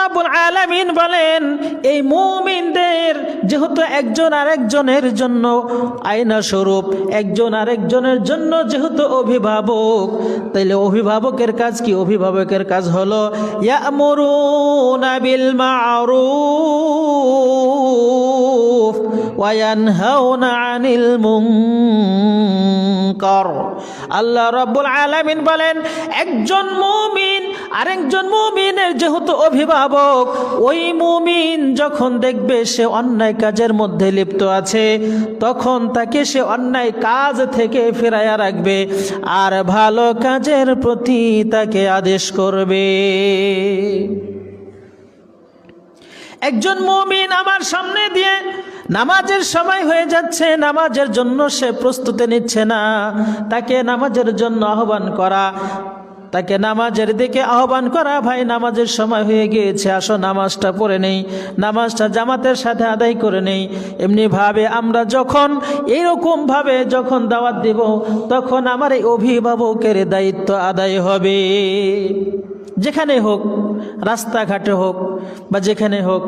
রাবুল আলামিন বলেন, এই মুমিনদের যেহেতু একজন আরেকজনের জন্য আয়না স্বরূপ, একজন আরেকজনের জন্য যেহেতু অভিভাবক, তাইলে অভিভাবকের কাজ কি? অভিভাবকের কাজ হলো ইয়ামুরুনা বিল মারুফ ওয়ায়ানহাউনা আনিল মুনকার আল্লাহ রাব্বুল আলামিন বলেন, একজন মুমিন, আরেকজন মুমিনের যেহেতু অভিভাবক, ওই মুমিন যখন দেখবে সে অন্যায় কাজের মধ্যে লিপ্ত আছে, তখন তাকে সে অন্যায় কাজ থেকে ফেরাইয়া রাখবে আর ভালো কাজের প্রতি তাকে আদেশ করবে। একজন মুমিন আমার সামনে দিয়ে নামাজের সময় হয়ে যাচ্ছে, নামাজের জন্য সে প্রস্তুতি নিচ্ছে না। তাকে নামাজের জন্য আহ্বান করা, তাকে নামাজের দিকে আহ্বান করা, ভাই নামাজের সময় হয়ে গিয়েছে, আসো নামাজটা পড়ে নেই, নামাজটা জামাতের সাথে আদায় করে নেই। এমনিভাবে আমরা যখন এইরকম ভাবে যখন দাওয়াত দিব, তখন আমার এই অভিভাবকের দায়িত্ব আদায় হবে। যেখানে হোক, রাস্তাঘাটে হোক বা যেখানে হোক